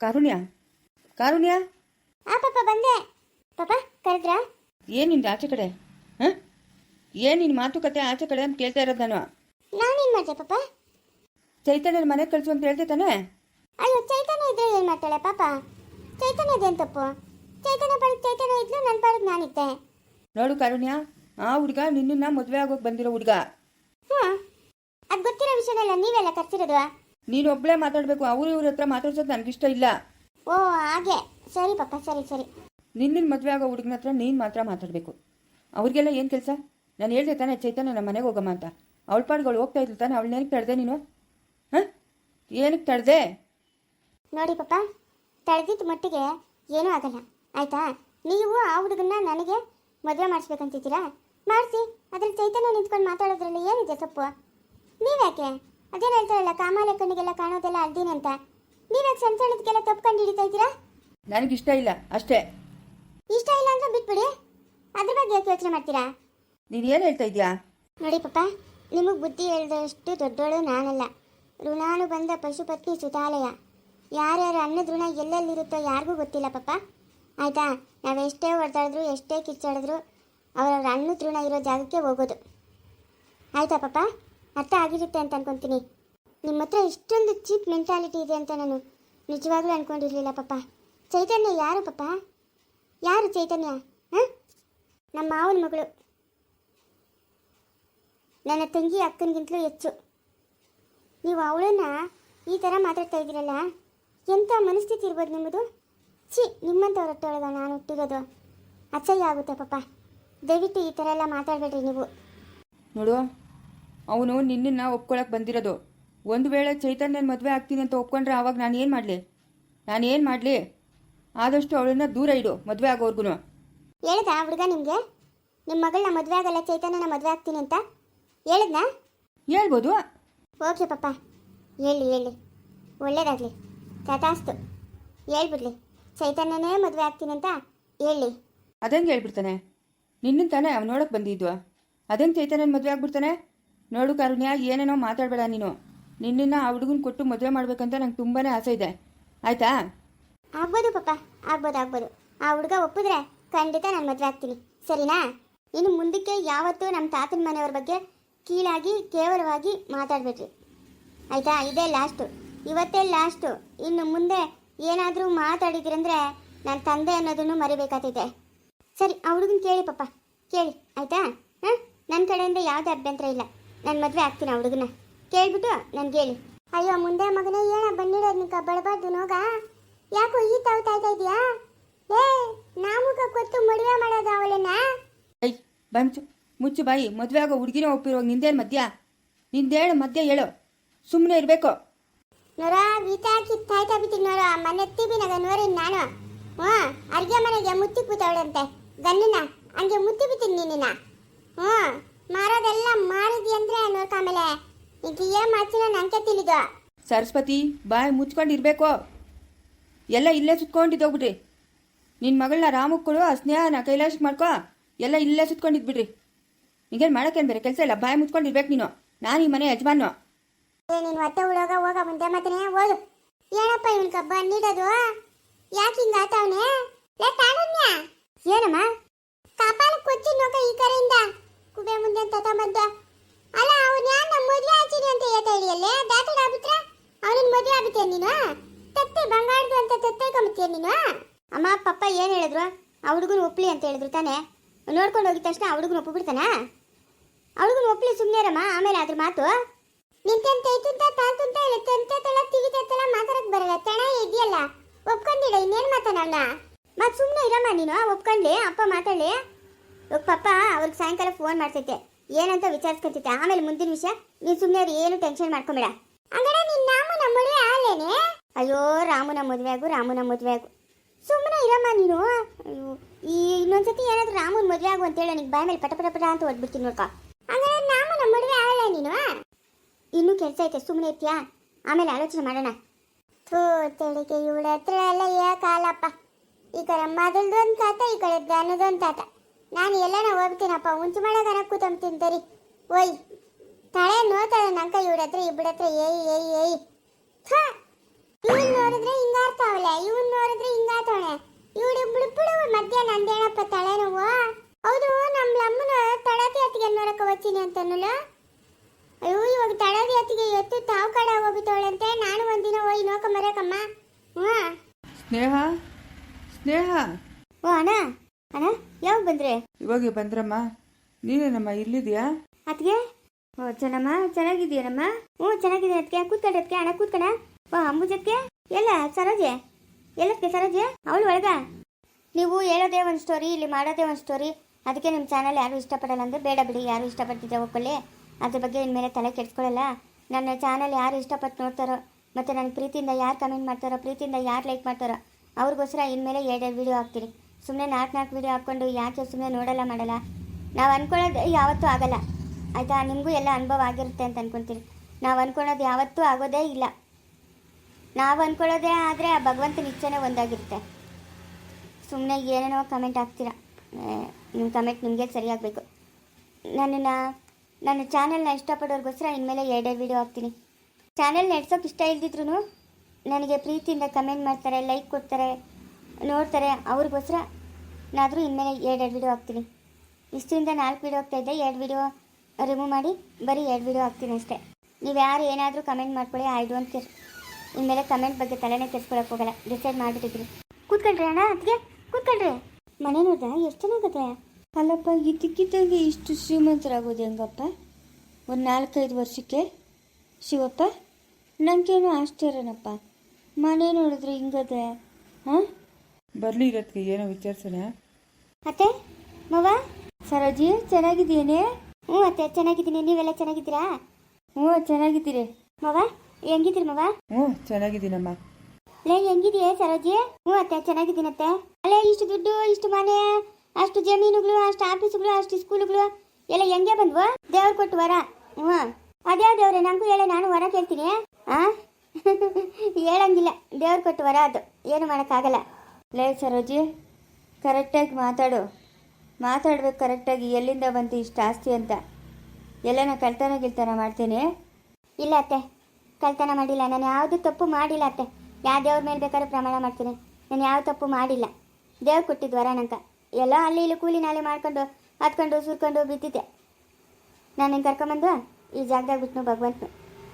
ಕಾರುಣ್ಯ? ಕಾರುಣ್ಯ? ಆ ಪಾಪ ಬಂದೆ. ಪಾಪ ಕರೆದ್ರ? ಏನು ನಿಂದು ಆಚೆ ಕಡೆ? ಹಾಂ? ಏನು ನಿನ್ನ ಮಾತುಕತೆ ಆಚೆ ಕಡೆ ಅಂತ ಕೇಳ್ತಾ ಇರೋದು ನಾನು? ನಾನೇನ್ ಮಾಡ್ದೆ ಪಾಪ? ಚೈತನ್ಯನ ಮನೆಗೆ ಕಳಿಸು ಅಂತ ಹೇಳ್ದೆ ತಾನೇ? ಅಯ್ಯೋ ಚೈತನ್ಯ ಇದ್ರೆ ಏನ್ ಮಾಡ್ತಾಳೆ ಪಾಪ? ಚೈತನ್ಯ ಇದೆ ತಪ್ಪು ಚೈತನ್ಯ ಪಾಡಿಗೆ ಚೈತನ್ಯ ಇದ್ಲು ನನ್ನ ಪಾಡಿಗೆ ನಾನಿದ್ದೆ ನೋಡು ಕಾರುಣ್ಯ ಆ ಹುಡುಗ ನಿನ್ನನ್ನ ಮದುವೆ ಆಗೋಕೆ ಬಂದಿರೋ ಹುಡುಗ. ಹ್ಮ್. ಅದ್ ಗೊತ್ತಿರೋ ವಿಷಯನೆಲ್ಲ ನೀವೆಲ್ಲ ಕರ್ಸಿರೋದು ನೀನು ಒಬ್ಬಳೇ ಮಾತಾಡಬೇಕು ಅವರು ಇವ್ರ ಹತ್ರ ಮಾತಾಡ್ಸೋದು ನನಗಿಷ್ಟ ಇಲ್ಲ. ಓ ಹಾಗೆ. ಸರಿ ಪಾಪ ಸರಿ ಸರಿ. ನಿನ್ನ ಮದುವೆ ಆಗೋ ಹುಡುಗನ ಹತ್ರ ನೀನು ಮಾತ್ರ ಮಾತಾಡಬೇಕು. ಅವ್ರಿಗೆಲ್ಲ ಏನು ಕೆಲಸ? ನಾನು ಹೇಳ್ದೆ ತಾನೇ ಚೈತನ್ಯ ನಮ್ಮ ಮನೆಗೆ ಹೋಗಮ್ಮ ಅಂತ. ಅವಳ ಪಾಡ್ಗಳು ಹೋಗ್ತಾ ಇದ್ಲು ತಾನೆ ಅವಳು ಏನಕ್ಕೆ ತಡೆದೆ ನೀನು? ಹಾಂ? ಏನಕ್ಕೆ ತಡೆದೆ? ನೋಡಿ ಪಾಪ ತಡೆದಿದ್ದ ಮಟ್ಟಿಗೆ ಏನೂ ಆಗಲ್ಲ. ಆಯ್ತಾ? ನೀವು ಆ ಹುಡುಗನ್ನ ನನಗೆ ಮದುವೆ ಮಾಡಿಸ್ಬೇಕಂತಿದ್ದೀರಾ? ಮಾಡಿಸಿ ಅದ್ರಲ್ಲಿ ಚೈತನ್ಯ ನಿಂತ್ಕೊಂಡು ಮಾತಾಡೋದ್ರಲ್ಲಿ ಏನಿದೆ ತಪ್ಪು ನೀವ್ಯಾಕೆ? ಅದೇನು ಹೇಳ್ತಾರಲ್ಲ ಕಾಮಾಲೆ ಕಣ್ಣಿಗೆಲ್ಲ ಕಾಣೋದೆಲ್ಲ ಅಲ್ದಿನಿ ಅಂತ. ನೀವ್ಯಾಕೆ ಸಣ್ಣ ಸಣ್ಣದಕ್ಕೆಲ್ಲ ತಪ್ಪು ಕಂಡು ಹಿಡಿತಾ ಇದ್ದೀರಾ? ನನಗಿಷ್ಟ ಇಲ್ಲ ಅಷ್ಟೇ. ಇಷ್ಟ ಇಲ್ಲ ಅಂದ್ರೆ ಬಿಟ್ಬಿಡಿ. ಅದ್ರ ಬಗ್ಗೆ ಯಾಕೆ ಯೋಚನೆ ಮಾಡ್ತೀರಾ? ನೀನು ಏನು ಹೇಳ್ತಾ ಇದೀಯಾ ನೋಡಿ ಪಪ್ಪ ನಿಮಗೆ ಬುದ್ಧಿ ಹೇಳಿದಷ್ಟು ದೊಡ್ಡೋಳು ನಾನಲ್ಲ. ಋಣಾನು ಬಂದ ಪಶುಪತ್ನಿ ಸುತಾಲಯ. ಯಾರ್ಯಾರ ಅನ್ನದ ಋಣ ಎಲ್ಲೆಲ್ಲಿರುತ್ತೋ ಯಾರಿಗೂ ಗೊತ್ತಿಲ್ಲ ಪಾಪ ಆಯ್ತಾ ನಾವೆಷ್ಟೇ ಹೊಡೆದಾಡಿದ್ರು ಎಷ್ಟೇ ಕಿಚ್ಚಾಡಿದ್ರು ಅವರವ್ರ ಅನ್ನದ ಋಣ ಇರೋ ಜಾಗಕ್ಕೆ ಹೋಗೋದು. ಆಯ್ತಾ ಪಾಪ ಅರ್ಥ ಆಗಿರುತ್ತೆ ಅಂತ ಅನ್ಕೊಂತೀನಿ. ನಿಮ್ಮ ಹತ್ರ ಇಷ್ಟೊಂದು ಚೀಪ್ ಮೆಂಟಾಲಿಟಿ ಇದೆ ಅಂತ ನಾನು ನಿಜವಾಗ್ಲೂ ಅನ್ಕೊಂಡಿರ್ಲಿಲ್ಲ ಪಾಪ. ಚೈತನ್ಯ ಯಾರು ಪಾಪ? ಯಾರು ಚೈತನ್ಯ? ಹಾಂ? ನಮ್ಮ ಮಾವನ ಮಗಳು. ನನ್ನ ತಂಗಿ ಅಕ್ಕನಿಗಿಂತಲೂ ಹೆಚ್ಚು. ನೀವು ಅವಳನ್ನ ಈ ಥರ ಮಾತಾಡ್ತಾ ಇದ್ದೀರಲ್ಲ ಎಂಥ ಮನಸ್ಥಿತಿ ಇರ್ಬೋದು ನಿಮ್ಮದು? ಛೀ ನಿಮ್ಮಂಥವ್ರ ಹೊಟ್ಟೆಯೊಳಗ ನಾನು ಹುಟ್ಟಿರೋದು. ಅಸಹ್ಯ ಆಗುತ್ತೆ ಪಾಪ. ದಯವಿಟ್ಟು ಈ ಥರ ಎಲ್ಲ ಮಾತಾಡಬೇಡ್ರಿ ನೀವು. ನೋಡು ಅವನು ನಿನ್ನನ್ನು ಒಪ್ಕೊಳಕ್ಕೆ ಬಂದಿರೋದು. ಒಂದು ವೇಳೆ ಚೈತನ್ಯನ ಮದುವೆ ಆಗ್ತೀನಿ ಅಂತ ಒಪ್ಕೊಂಡ್ರೆ ಆವಾಗ ನಾನು ಏನು ಮಾಡಲಿ? ನಾನು ಏನು ಮಾಡಲಿ? ಆದಷ್ಟು ಅವಳನ್ನ ದೂರ ಇಡು ಮದುವೆ ಆಗೋರ್ಗು ಹೇಳ್ದ ಹುಡುಗ ನಿಮಗೆ? ನಿಮ್ಮ ಮಗಳನ್ನ ಮದುವೆ ಆಗಲ್ಲ ಚೈತನ್ಯನ ಮದುವೆ ಆಗ್ತೀನಿ ಅಂತ? ಹೇಳಿದ್ನಾ? ಹೇಳ್ಬೋದು. ಓಕೆ ಪಾಪ ಹೇಳಿ ಹೇಳಿ. ಒಳ್ಳೇದಾಗಲಿ. ತಥಾಸ್ತು. ಹೇಳ್ಬಿಡ್ಲಿ. ಚೈತನ್ಯನೇ ಮದುವೆ ಆಗ್ತೀನಿ ಅಂತ ಹೇಳಿ. ಅದಂಗೆ ಹೇಳ್ಬಿಡ್ತಾನೆ. ನಿನ್ನ ತಾನೇ ಅವ್ನು ನೋಡಕ್ಕೆ ಬಂದಿದ್ವಾ ಅದಂಗೆ ಚೈತನ್ಯನ ಮದುವೆ ಆಗ್ಬಿಡ್ತಾನೆ? ನೋಡು ಕಾರುಣ್ಯ, ಏನೇನೋ ಮಾತಾಡಬೇಡ ನೀನು. ನಿನ್ನ ಆ ಹುಡುಗನ ಕೊಟ್ಟು ಮದುವೆ ಮಾಡ್ಬೇಕಂತ ನಂಗೆ ತುಂಬಾನೇ ಆಸೆ ಇದೆ. ಆಯ್ತಾ? ಆಗ್ಬೋದು ಪಾಪ ಆಗ್ಬೋದು ಆಗ್ಬೋದು. ಆ ಹುಡುಗ ಒಪ್ಪಿದ್ರೆ ಖಂಡಿತ ನಾನು ಮದುವೆ ಆಗ್ತೀನಿ. ಸರಿನಾ? ಇನ್ನು ಮುಂದಕ್ಕೆ ಯಾವತ್ತೂ ನಮ್ಮ ತಾತನ ಮನೆಯವ್ರ ಬಗ್ಗೆ ಕೀಳಾಗಿ, ಕೇವಲವಾಗಿ ಮಾತಾಡ್ಬೇಡ್ರಿ. ಆಯ್ತಾ? ಇದೇ ಲಾಸ್ಟು ಇವತ್ತೇ ಲಾಸ್ಟು ಇನ್ನು ಮುಂದೆ ಏನಾದರೂ ಮಾತಾಡಿದ್ರಂದ್ರೆ ನನ್ನ ತಂದೆ ಅನ್ನೋದನ್ನು ಮರಿಬೇಕಾಗ್ತೈತೆ. ಸರಿ, ಆ ಹುಡುಗನ ಕೇಳಿ ಪಾಪ ಕೇಳಿ, ಆಯ್ತಾ? ಹಾಂ? ನನ್ನ ಕಡೆಯಿಂದ ಯಾವುದೇ ಅಭ್ಯಂತರ ಇಲ್ಲ. ನಾನು ಮದುವೆ ಆಗ್ತೀನಿ ಆ ಹುಡುಗನ. ಕೇಳ್ಬಿಟ್ಟು ನನ್ಗೆ ಹೇಳಿ. ಅಯ್ಯೋ ಮುಂದೆ ಮಗನೇ ಏನ ಬಂದಿಡೋದು ನಿಕ್ಕ ಬಡಬಾರ್ದು ನೋಗ. ಯಾಕೋ ಈ ತಾವು ತಾಯ್ತಾ ಇದೆಯಾ ಏ ನಾಮುಕ ಕೊತ್ತು ಮದುವೆ ಮಾಡೋದು ಅವಳನ್ನ? ಐ ಬಂಚು. ಮುಚ್ಚು ಬಾಯಿ. ಮದುವೆ ಆಗೋ ಹುಡುಗಿನ ಒಪ್ಪಿರೋ ನಿಂದೇನು ಮಧ್ಯ ನಿಂದೇಳು ಮಧ್ಯ ಹೇಳು. ಸುಮ್ಮನೆ ಇರಬೇಕು. ನೋರ ಗೀತಾ ಕಿತ್ತಾಯ್ತಾ ಬಿತ್ತೀನಿ ನೋರ ಮನೆ ನಗ ನೋರಿ ನಾನು. ಹ್ಞೂ ಅರ್ಗೆ ಮನೆಗೆ ಮುತ್ತಿ ಕೂತವಳಂತೆ. ಗನ್ನನ ಹಂಗೆ ಮುತ್ತಿ ಬಿತ್ತೀನಿ ನಿನ್ನ ಹ್ಞೂ. ಮಾರೋದೆಲ್ಲ ಮಾಡಿದ್ವಿ ಅಂದ್ರೆ ನೋಡ್ಕಾಮೇಲೆ ಇದು ಏನ್ ಮಾಡ್ತೀನ ನಂಗೆ ತಿಳಿದು. ಸರಸ್ವತಿ ಬಾಯಿ ಮುಚ್ಕೊಂಡು ಇರಬೇಕು ಎಲ್ಲ ಇಲ್ಲೇ ಸುತ್ಕೊಂಡಿದ್ದೋಗ್ಬಿಡ್ರಿ. ನಿನ್ನ ಮಗಳನ್ನ ರಾಮಕ್ಕೆ ಕೊಡು ಆ ಸ್ನೇಹನ ಕೈಲಾಶಕ್ಕೆ ಮಾಡ್ಕೋ ಎಲ್ಲ ಇಲ್ಲೇ ಸುತ್ಕೊಂಡಿದ್ಬಿಡ್ರಿ. ನಿಂಗೇನ್ ಮಾಡೋಕ್ಕೇನು ಬೇರೆ ಕೆಲಸ ಇಲ್ಲ ಬಾಯಿ ಮುಚ್ಕೊಂಡಿರ್ಬೇಕು ನೀನು. ನಾನು ಈ ಮನೆ ಯಜಮಾನು ಏ ನೀನು ಹೊಟ್ಟೆ ಉಡೋಗ ಹೋಗ ಮುಂದೆ ಮತ್ತೆ ಓದು ಏನಪ್ಪ ಇವನ್ ಕಬ್ಬ ನೀಡೋದು? ಯಾಕೆ ಹಿಂಗ ಆತವನೆ ಏನಮ್ಮ? ಕಪಾಲ ಕೊಚ್ಚಿ ನೋಕ ಈ ಕರೆಯಿಂದ. ಕುಬೆ ಮುಂದೆ ತತ ಮಧ್ಯ ಅಲ್ಲ, ಅವನು ಯಾರ ಮದುವೆ ಆಚಿನಿ ಅಂತ ಹೇಳ್ತಾ ಇಡಿಯಲ್ಲೇ ದಾತಡ ಆಗ್ಬಿಟ್ರೆ ಅವನಿನ್ ಮದುವೆ ಆಗ್ಬಿಟ್ಟೆ ನೀನು? ತತ್ತೆ ಬಂಗಾರದು ಅಂತ ತತ್ತೆ ಕಂಬತ್ತೀಯ ನೀನು? ಅಮ್ಮ, ಪಪ್ಪ ಏನ್ ಹೇಳಿದ್ರು? ಆ ಹುಡುಗನ ಒಪ್ಲಿ ಅಂತ ಹೇಳಿದ್ರು ತಾನೆ. ನೋಡ್ಕೊಂಡು ಹೋಗಿದ ತಕ್ಷಣ ಆ ಹುಡುಗನ ಒಪ್ಪಿಬಿಡ್ತಾನ ಅವಳಿಗೂ ಒಪ್ಲಿ ಸುಮ್ಮನೆರಮ್ಮ ಆಮೇಲೆ ಅದ್ರ ಮಾತು. ನಿಂತೆಂತ ಐತಂತ ತಾಂತಂತ ಹೇಳಿ ತೆಂತ ತಳ ತಿವಿ ತಳ ಮಾತಾಡಕ್ ಬರಲ್ಲ. ತಣ ಇದೆಯಲ್ಲ. ಒಪ್ಕೊಂಡಿಡ ಇನ್ನೇನ್ ಮಾತಾಡಲ್ಲ ಮತ್ ಸುಮ್ಮನೆ ಇರಮ್ಮ ನೀನು, ಒಪ್ಕೊಂಡ್ಲಿ, ಅಪ್ಪ ಮಾತಾಡ್ಲಿ. ಇವಾಗ ಪಪ್ಪ ಅವ್ರಿಗೆ ಸಾಯಂಕಾಲ ಫೋನ್ ಮಾಡ್ತೈತೆ ಏನಂತ ವಿಚಾರಿಸ್ಕೊಂತೈತೆ ಆಮೇಲೆ ಮುಂದಿನ ವಿಷಯ ನೀನ್ ಸುಮ್ಮನೆ ಅವ್ರು ಏನು ಟೆನ್ಷನ್ ಮಾಡ್ಕೊಂಬೇಡ. ಹಂಗಾರೆ ನಿನ್ ನಾಮ ಮದುವೆ ಆಲೇನೆ ಅಯ್ಯೋ ರಾಮನ ಮದುವೆ ಆಗು ರಾಮನ ಮದುವೆ ಆಗು. ಸುಮ್ಮನೆ ಇರಮ್ಮ ನೀನು. ಅಯ್ಯೋ ಈ ಇನ್ನೊಂದ್ಸತಿ ಏನಾದ್ರು ರಾಮನ ಮದುವೆ ಆಗು ಅಂತೇಳಿ ನನಗೆ ಬಾಯ್ ಮೇಲೆ ಪಟ ಪಟ ಪಟ ಅಂತ ಓದ್ಬಿಡ್ತೀನಿ ನೋಡ್ಕ. ಹಂಗಾರೆ ನಾಮ ಮದುವೆ ಆಗಲ್ಲ ನೀನು? ಇನ್ನೂ ಕೆಲಸ ಐತೆ ಸುಮ್ಮನೆ ಇರ್ತೀಯಾ? ಆಮೇಲೆ ಆಲೋಚನೆ ಮಾಡೋಣ. ಥೂ ತೆಳಿಗೆ ಇವಳ ಹತ್ರ ಎಲ್ಲ ಯಾಕಾಲಪ್ಪ ಈ ಕಡೆ ಮಗಳದೊಂದು ತಾತ ಈ ಕಡೆ ಗಾನದೊಂದು ತಾತ. ನಾನು ಎಲ್ಲನ ಹೋಗ್ತೀನಪ್ಪ ಉಂಚು ಮಾಡಗನ ಕೂತಮ್ ತಿಂತರಿ. ಓಯ್ ತಳೆ ನೋತದ ನಂಕ ಇವ್ರ ಹತ್ರ ಇಬ್ಬರ ಹತ್ರ ಏಯ್ ಏಯ್ ಏಯ್. ಇವನ್ ನೋಡಿದ್ರೆ ಹಿಂಗಾರ್ತಾವಳೆ ಇವನ್ ನೋಡಿದ್ರೆ ಹಿಂಗಾತವಳೆ. ಇವಳಿಬ್ಳು ಬಿಡು ಮಧ್ಯ ನಂದೇನಪ್ಪ ತಲೆನೋವು. ಹೌದು ನಮ್ಮ ಲಮ್ಮನ ತಳದಿ ಅತ್ತಿಗೆ ನೋಡಕ್ಕೆ ವಚ್ಚಿನಿ ಅಂತನಲ್ಲ. ಅಯ್ಯೋ ಇವಾಗ ತಳದಿ ಅತ್ತಿಗೆ ಎತ್ತು ತಾವು ಕಡೆ ಹೋಗಿತ್ತವಳಂತೆ ನಾನು ಒಂದಿನ ಹೋಯ್ ನೋಕ ಮರಕಮ್ಮ ಹ್ಞೂ ಸ್ನೇಹ ಸ್ನೇಹ. ಓ ಅಣ್ಣ. ಅಣ್ಣ ಯಾವಾಗ ಬಂದ್ರೆ? ಇವಾಗ ಬಂದ್ರಮ್ಮ. ನೀನೇನಮ್ಮ ಇಲ್ಲಿದ್ಯಾ? ಅದ್ಗೆ ಓ ಚೆನ್ನಮ್ಮ ಚೆನ್ನಾಗಿದ್ಯಾನಮ್ಮ ಹ್ಞೂ ಚೆನ್ನಾಗಿದೆ ಅದಕ್ಕೆ ಕೂತ್ಕೊಂಡೆ ಅದಕ್ಕೆ ಅಣ್ಣ ಕೂತ್ಕಣ ಓ ಅಮ್ಮಜಕ್ಕೆ ಎಲ್ಲ ಸರೋಜೆ? ಎಲ್ಲದಕ್ಕೆ ಸರೋಜೆ? ಅವಳು ಒಳಗ? ನೀವು ಹೇಳೋದೇ ಒಂದು ಸ್ಟೋರಿ ಇಲ್ಲಿ ಮಾಡೋದೇ ಒಂದು ಸ್ಟೋರಿ ಅದಕ್ಕೆ ನಿಮ್ಮ ಚಾನಲ್ ಯಾರು ಇಷ್ಟಪಡಲ್ಲ ಅಂದ್ರೆ ಬೇಡ ಬಿಡಿ. ಯಾರು ಇಷ್ಟಪಡ್ತಿದ್ದೆ ಒಪ್ಕೊಳ್ಳಿ. ಅದ್ರ ಬಗ್ಗೆ ಇನ್ಮೇಲೆ ತಲೆ ಕೆಡ್ಸ್ಕೊಳ್ಳಲ್ಲ. ನನ್ನ ಚಾನಲ್ ಯಾರು ಇಷ್ಟಪಟ್ಟು ನೋಡ್ತಾರೋ ಮತ್ತು ನನ್ನ ಪ್ರೀತಿಯಿಂದ ಯಾರು ಕಮೆಂಟ್ ಮಾಡ್ತಾರೋ ಪ್ರೀತಿಯಿಂದ ಯಾರು ಲೈಕ್ ಮಾಡ್ತಾರೋ ಅವ್ರಿಗೋಸ್ಕರ ಇನ್ಮೇಲೆ ಎರಡೆರಡು ವೀಡಿಯೋ ಹಾಕ್ತೀನಿ. ಸುಮ್ಮನೆ ನಾಲ್ಕು ನಾಲ್ಕು ವೀಡಿಯೋ ಹಾಕ್ಕೊಂಡು ಯಾಕೆ ಸುಮ್ಮನೆ ನೋಡಲ್ಲ ಮಾಡಲ್ಲ? ನಾವು ಅನ್ಕೊಳ್ಳೋದು ಯಾವತ್ತೂ ಆಗಲ್ಲ. ಆಯಿತಾ? ನಿಮಗೂ ಎಲ್ಲ ಅನುಭವ ಆಗಿರುತ್ತೆ ಅಂತ ಅನ್ಕೊಂತೀನಿ ನಾವು ಅನ್ಕೊಳ್ಳೋದು ಯಾವತ್ತೂ ಆಗೋದೇ ಇಲ್ಲ. ನಾವು ಅನ್ಕೊಳ್ಳೋದೇ ಆದರೆ ಆ ಭಗವಂತನ ಇಚ್ಛೆನೇ ಒಂದಾಗಿರುತ್ತೆ. ಸುಮ್ಮನೆ ಏನೇನೋ ಕಮೆಂಟ್ ಹಾಕ್ತೀರಾ? ನಿಮ್ಮ ಕಮೆಂಟ್ ನಿಮಗೆ ಸರಿಯಾಗಬೇಕು. ನನ್ನನ್ನು, ನನ್ನ ಚಾನೆಲ್ನ ಇಷ್ಟಪಡೋರಿಗೋಸ್ಕರ ಇನ್ಮೇಲೆ ಎರಡೆರಡು ವೀಡಿಯೋ ಹಾಕ್ತೀನಿ. ಚಾನೆಲ್ ನಡೆಸೋಕೆ ಇಷ್ಟ ಇಲ್ದಿದ್ರು ನನಗೆ ಪ್ರೀತಿಯಿಂದ ಕಮೆಂಟ್ ಮಾಡ್ತಾರೆ ಲೈಕ್ ಕೊಡ್ತಾರೆ. ನೋಡ್ತಾರೆ, ಅವ್ರಿಗೋಸ್ಕರ ನಾದರೂ ಇನ್ಮೇಲೆ ಎರಡೆರಡು ವಿಡಿಯೋ ಹಾಕ್ತೀನಿ. ಇಷ್ಟರಿಂದ ನಾಲ್ಕು ವಿಡಿಯೋ ಹಾಕ್ತಾ ಇದ್ದೆ ಎರಡು ವಿಡಿಯೋ ರಿಮೂವ್ ಮಾಡಿ, ಬರೀ ಎರಡು ವಿಡಿಯೋ ಹಾಕ್ತೀನಿ ಅಷ್ಟೇ. ನೀವು ಯಾರು ಏನಾದರೂ ಕಮೆಂಟ್ ಮಾಡ್ಕೊಳ್ಳಿ ಐ ಡೋಂಟ್ ಇನ್ಮೇಲೆ ಕಮೆಂಟ್ ಬಗ್ಗೆ ತಲೆನೇ ಕೆಡ್ಸ್ಕೊಳಕ್ಕೆ ಹೋಗಲ್ಲ ಡಿಸೈಡ್ ಮಾಡಿಬಿಟ್ಟಿದ್ರಿ ಕೂತ್ಕೊಳ್ರಿ ಅಣ್ಣ ಅದಕ್ಕೆ ಕೂತ್ಕೊಳ್ರಿ. ಮನೆ ನೋಡ್ದ, ಎಷ್ಟು ಚೆನ್ನಾಗತ್ತೆ ಅಲ್ಲಪ್ಪ ಇದ್ದಕ್ಕಿದ್ದಂಗೆ ಇಷ್ಟು ಶ್ರೀಮಂತರಾಗೋದು ಹೆಂಗಪ್ಪ? ಒಂದು ನಾಲ್ಕೈದು ವರ್ಷಕ್ಕೆ? ಶಿವಪ್ಪ ನನಗೇನು ಆಶ್ಚರ್ಯನಪ್ಪ? ಮನೆ ನೋಡಿದ್ರೆ ಹಿಂಗದೆ, ಹಾಂ? ಬರಲಿ ಇರೋದಕ್ಕೆ ಏನೋ ವಿಚಾರಿಸೋಣ? ಅತ್ತೆ ಮವ? ಸರೋಜಿ ಚೆನ್ನಾಗಿದ್ದೀನಿ ಹ್ಞೂ ಅತ್ತೆ ಚೆನ್ನಾಗಿದ್ದೀನಿ. ನೀವೆಲ್ಲ ಚೆನ್ನಾಗಿದ್ದೀರಾ? ಹ್ಞೂ ಚೆನ್ನಾಗಿದ್ದೀರಿ. ಮವ ಹೆಂಗಿದ್ದೀರಿ ಮವ? ಹ್ಞೂ ಚೆನ್ನಾಗಿದ್ದೀನಮ್ಮ. ಲೇ ಹೆಂಗಿದೆಯೇ ಸರೋಜಿ? ಹ್ಞೂ ಅತ್ತೆ ಚೆನ್ನಾಗಿದ್ದೀನತ್ತೆ. ಅಲ್ಲೇ ಇಷ್ಟು ದುಡ್ಡು ಇಷ್ಟು ಮನೆ ಅಷ್ಟು ಜಮೀನುಗಳು ಅಷ್ಟು ಆಫೀಸುಗಳು ಅಷ್ಟು ಸ್ಕೂಲ್ಗಳು ಎಲ್ಲ ಹೆಂಗೆ ಬಂದ್ವು? ದೇವ್ರು ಕೊಟ್ಟು ವರ. ಹ್ಞೂ. ಅದೇ ದೇವ್ರೆ? ನಂಗೂ ಹೇಳ ನಾನು ವರ ಕೇಳ್ತೀನಿ. ಆ? ಹೇಳಂಗಿಲ್ಲ. ದೇವ್ರು ಕೊಟ್ಟು ವರ ಅದು. ಏನು ಮಾಡೋಕ್ಕಾಗಲ್ಲ. ಲೇ ಸರೋಜಿ, ಕರೆಕ್ಟಾಗಿ ಮಾತಾಡು. ಮಾತಾಡ್ಬೇಕು ಕರೆಕ್ಟಾಗಿ, ಎಲ್ಲಿಂದ ಬಂತು ಇಷ್ಟು ಆಸ್ತಿ ಅಂತ. ಎಲ್ಲನ ಕಳ್ತನ ಗಿಳ್ತನ ಮಾಡ್ತೀನಿ. ಇಲ್ಲ ಅತ್ತೆ, ಕಳ್ತನ ಮಾಡಿಲ್ಲ. ನಾನು ಯಾವುದು ತಪ್ಪು ಮಾಡಿಲ್ಲ ಅತ್ತೆ. ಯಾವ ದೇವ್ರ ಮೇಲೆ ಬೇಕಾದ್ರೂ ಪ್ರಮಾಣ ಮಾಡ್ತೀನಿ. ನಾನು ಯಾವ ತಪ್ಪು ಮಾಡಿಲ್ಲ. ದೇವ್ರು ಕೊಟ್ಟಿದ್ದು ವರ ನಂಕ ಎಲ್ಲ ಅಲ್ಲಿ ಇಲ್ಲಿ ಕೂಲಿ ನಾಳೆ ಮಾಡ್ಕೊಂಡು, ಹತ್ಕೊಂಡು, ಸುರ್ಕೊಂಡು ಬಿದ್ದಿದ್ದೆ. ನಾನು ಹಿಂಗೆ ಕರ್ಕೊಂಬಂದು ಈ ಜಾಗದಾಗ ಬಿಟ್ಟು ಭಗವಂತನು.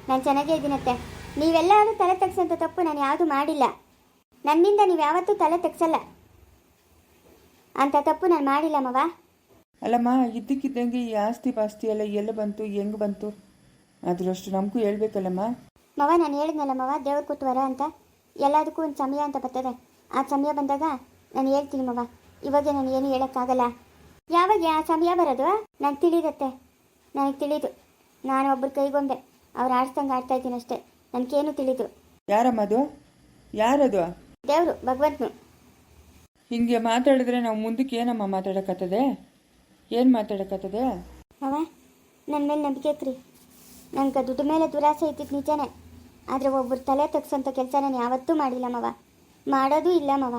ನಾನು ಚೆನ್ನಾಗೇ ಇದ್ದೀನತ್ತೆ ನೀವೆಲ್ಲರೂ ತಲೆ ತಗ್ಸೋಂಥ ತಪ್ಪು ನಾನು ಯಾವುದು ಮಾಡಿಲ್ಲ. ನನ್ನಿಂದ ನೀವು ಯಾವತ್ತೂ ತಲೆ ತೆಗ್ಸಲ್ಲ. ಅಂತ ತಪ್ಪು ನಾನು ಮಾಡಿಲ್ಲ ಮವ. ಅಲ್ಲಮ್ಮ ಇದ್ದಕ್ಕಿದ್ದಂಗೆ ಈ ಆಸ್ತಿ ಪಾಸ್ತಿ ಎಲ್ಲ ಎಲ್ಲ ಬಂತು ಹೆಂಗೆ ಬಂತು? ಅದರಷ್ಟು ನಮಗೂ ಹೇಳ್ಬೇಕಲ್ಲಮ್ಮ ಮವ ನಾನು ಹೇಳಿದ್ನಲ್ಲ ಮವ ದೇವ್ರು ಕೊಟ್ಟು ವರ ಅಂತ. ಎಲ್ಲದಕ್ಕೂ ಒಂದು ಸಮಯ ಅಂತ ಬರ್ತದೆ. ಆ ಸಮಯ ಬಂದಾಗ ನಾನು ಹೇಳ್ತೀನಿ ಮವ. ಇವಾಗ ನಾನು ಏನು ಹೇಳೋಕ್ಕಾಗಲ್ಲ. ಯಾವಾಗ ಆ ಸಮಯ ಬರೋದು? ನಾನು ತಿಳಿದತ್ತೆ ನನಗೆ ತಿಳಿದು. ನಾನು ಒಬ್ಬರು ಕೈಗೊಂಡೆ ಅವ್ರು ಆಡ್ಸ್ದಂಗೆ ಆಡ್ತಾ ಇದ್ದೀನಿ ಅಷ್ಟೇ. ನನಗೇನು ತಿಳಿದು. ಯಾರಮ್ಮ ಅದು? ಯಾರದು? ದೇವರು ಭಗವಂತನು. ಹಿಂಗೆ ಮಾತಾಡಿದ್ರೆ ನಾವು ಮುಂದಕ್ಕೆ ಏನಮ್ಮ ಮಾತಾಡಕತ್ತದೆ? ಏನು ಮಾತಾಡಕತ್ತದೆ? ಅವ ನನ್ನ ಮೇಲೆ ನಂಬಿಕೆ ಐತ್ರಿ ನಂಗೆ ದುಡ್ಡು ಮೇಲೆ ದುರಾಸೆ ಇದ್ದಿದ್ದು ನಿಜಾನೆ. ಆದರೆ ಒಬ್ಬರು ತಲೆ ತಗ್ಸೋಂಥ ಕೆಲಸ ನಾನು ಯಾವತ್ತೂ ಮಾಡಿಲ್ಲ ಮವ. ಮಾಡೋದು ಇಲ್ಲ ಮವ.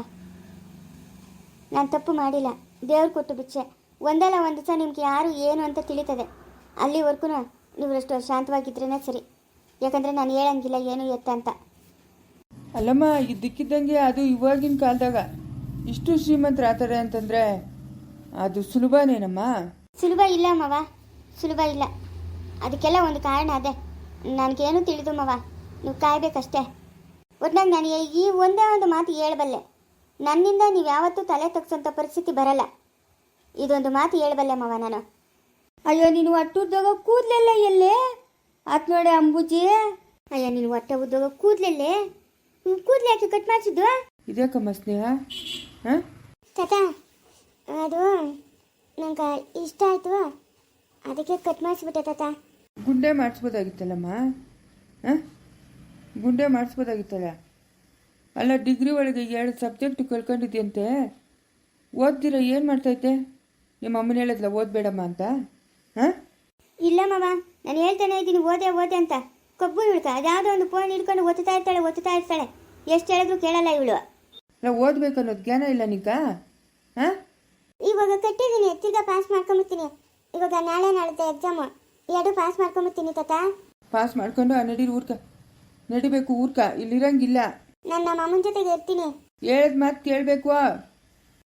ನಾನು ತಪ್ಪು ಮಾಡಿಲ್ಲ. ದೇವ್ರು ಕೊಟ್ಟು ಬಿಚ್ಚೆ ಒಂದಲ್ಲ ಒಂದು ಸಹ ನಿಮ್ಗೆ ಯಾರು ಏನು ಅಂತ ತಿಳಿತದೆ. ಅಲ್ಲಿವರೆಗೂ ನೀವು ಅಷ್ಟು ಶಾಂತವಾಗಿದ್ರೇ ಸರಿ. ಯಾಕಂದರೆ ನಾನು ಹೇಳಂಗಿಲ್ಲ ಏನು ಎತ್ತ ಅಂತ. ಅಲ್ಲಮ್ಮ ಇದ್ದಕ್ಕಿದ್ದಂಗೆ ಅದು ಇವಾಗಿನ ಕಾಲದಾಗ ಇಷ್ಟು ಶ್ರೀಮಂತರಾತಾರೆ ಅಂತಂದರೆ ಅದು ಸುಲಭನೇನಮ್ಮ? ಸುಲಭ ಇಲ್ಲ ಮವ ಸುಲಭ ಇಲ್ಲ. ಅದಕ್ಕೆಲ್ಲ ಒಂದು ಕಾರಣ ಅದೇ. ನನಗೇನು ತಿಳಿದು ಮವ ನೀವು ಕಾಯ್ಬೇಕಷ್ಟೇ. ಒಟ್ನಾಗ ನಾನು ಈ ಒಂದೇ ಒಂದು ಮಾತು ಹೇಳಬಲ್ಲೆ. ನನ್ನಿಂದ ನೀವು ಯಾವತ್ತೂ ತಲೆ ತಗ್ಸೋಂಥ ಪರಿಸ್ಥಿತಿ ಬರಲ್ಲ. ಇದೊಂದು ಮಾತು ಹೇಳಬಲ್ಲೆ ಮವ ನಾನು. ಅಯ್ಯೋ ನೀನು ಅಟ್ಟುದ್ದಾಗ ಕೂದಲೆಲ್ಲ ಎಲ್ಲೇ? ಆತ್ ನೋಡಿ ಅಂಬುಜಿ. ಅಯ್ಯ ನೀನು ಹೊಟ್ಟೆ ಉದ್ಯೋಗ ಕೂದಲಲ್ಲೇ? ಕೂದಲು ಯಾಕೆ ಕಟ್ ಮಾಡಿಸಿದ್ದು? ಇದ್ಯಾಕಮ್ಮ ಸ್ನೇಹ? ಹಾಂ? ತಾತ ಅದು ನಂಗೆ ಇಷ್ಟ ಆಯ್ತು. ಅದಕ್ಕೆ ಕಟ್ ಮಾಡಿಸ್ಬಿಟ್ಟೆ ತಾತ. ಗುಂಡೆ ಮಾಡಿಸ್ಬೋದಾಗಿತ್ತಲ್ಲಮ್ಮ? ಹಾಂ? ಗುಂಡೆ ಮಾಡಿಸ್ಬೋದಾಗಿತ್ತಲ್ಲ? ಅಲ್ಲ ಡಿಗ್ರಿ ಒಳಗೆ ಎರಡು ಸಬ್ಜೆಕ್ಟ್ ಕಳ್ಕೊಂಡಿದ್ಯಂತೆ ಓದ್ದಿರ ಏನು ಮಾಡ್ತೈತೆ? ನಿಮ್ಮ ಅಮ್ಮನ ಹೇಳಿದ್ಲ ಓದ್ಬೇಡಮ್ಮ ಅಂತ? ಹಾಂ? ಇಲ್ಲ ಮಾವ ನಾನು ಹೇಳ್ತಾನೆ ಇದ್ದೀನಿ ಓದೆ ಓದೆ ಅಂತ. ಕಬ್ಬು ಇವಳ್ಕ ಅದ್ಯಾವುದೋ ಒಂದು ಫೋನ್ ಹಿಡ್ಕೊಂಡು ಒತ್ತುತ್ತಾ ಇರ್ತಾಳೆ ಒತ್ತುತ್ತಾ ಇರ್ತಾಳೆ. ಎಷ್ಟು ಹೇಳಿದ್ರು ಕೇಳಲ್ಲ ಇವಳು. ನಾವು ಓದ್ಬೇಕು ಅನ್ನೋದು ಜ್ಞಾನ ಇಲ್ಲ ನಿಕ್ಕ ಹಾಂ? ಇವಾಗ ಕಟ್ಟಿದ್ದೀನಿ ತಿರ್ಗಾ ಪಾಸ್ ಮಾಡ್ಕೊಂಬತ್ತೀನಿ ಇವಾಗ ನಾಳೆ ನಾಳೆ ಎಕ್ಸಾಮು ಎರಡು ಪಾಸ್ ಮಾಡ್ಕೊಂಬತ್ತೀನಿ ತಾತ. ಪಾಸ್ ಮಾಡ್ಕೊಂಡು ಆ ನಡೀರಿ ಊರ್ಕ. ನಡಿಬೇಕು ಊರ್ಕ ಇಲ್ಲಿರಂಗಿಲ್ಲ. ನನ್ನ ಅಮ್ಮನ ಜೊತೆಗೆ ಇರ್ತೀನಿ. ಹೇಳಿದ ಮಾತು ಕೇಳಬೇಕು.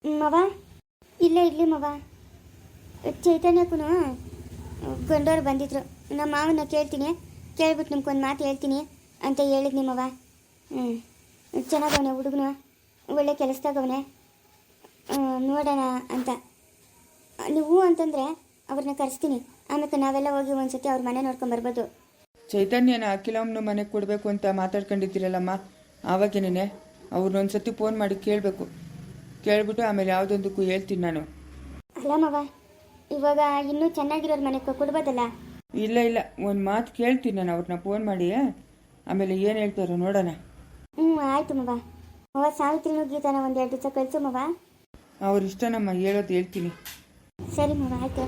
ಮವ. ಇಲ್ಲ ಇರ್ಲಿ ಮವ. ಚೈತನ್ಯಕ್ಕೂ ಗಂಡವ್ರು ಬಂದಿದ್ರು. ನಮ್ಮ ಮಾವನ ಕೇಳ್ತೀನಿ. ಕೇಳ್ಬಿಟ್ಟು ನಿಮ್ಗೊಂದು ಮಾತು ಹೇಳ್ತೀನಿ ಅಂತ ಹೇಳಿದ್ ನಿಮ್ಮವ ಹ್ಞೂ ಚೆನ್ನಾಗವನೆ ಹುಡುಗನು. ಒಳ್ಳೆ ಕೆಲಸದಾಗವನೆ. ನೋಡೋಣ ಅಂತ. ನೀವು ಅಂತಂದರೆ ಅವ್ರನ್ನ ಕರೆಸ್ತೀನಿ. ಆಮೇಲೆ ನಾವೆಲ್ಲ ಹೋಗಿ ಒಂದ್ಸತಿ ಅವ್ರ ಮನೆ ನೋಡ್ಕೊಂಡು ಬರ್ಬೋದು. ಚೈತನ್ಯನ ಅಖಿಲಮ್ಮನ ಮನೆಗೆ ಕೊಡಬೇಕು ಅಂತ ಮಾತಾಡ್ಕೊಂಡಿದ್ದೀರಲ್ಲಮ್ಮ? ಆವಾಗೇನೇ ಅವ್ರನ್ನೊಂದು ಸತಿ ಫೋನ್ ಮಾಡಿ ಕೇಳಬೇಕು. ಕೇಳ್ಬಿಟ್ಟು ಆಮೇಲೆ ಯಾವುದೊಂದಕ್ಕೂ ಹೇಳ್ತೀನಿ ನಾನು. ಅಲ್ಲಮ್ಮವ ಮವ ಇವಾಗ ಇನ್ನೂ ಚೆನ್ನಾಗಿರೋರ್ ಮನೆಗೆ ಕೊಡ್ಬೋದಲ್ಲ? ಇಲ್ಲ ಇಲ್ಲ. ಒಂದು ಮಾತು ಕೇಳ್ತೀನಿ ನಾನು ಅವ್ರನ್ನ ಫೋನ್ ಮಾಡಿ. ಆಮೇಲೆ ಏನು ಹೇಳ್ತಾರೋ ನೋಡೋಣ. ಹ್ಞೂ ಆಯ್ತು ಮವ ಮವ ಸಾವಿತ್ರಿನೂ ಗೀತಾನ ಒಂದು ಎರಡು ದಿವಸ ಕಳಿಸು ಮವ ಅವ್ರ ಇಷ್ಟನಮ್ಮ ಹೇಳೋದು ಹೇಳ್ತೀನಿ. ಸರಿ ಮವ ಆಯ್ತು.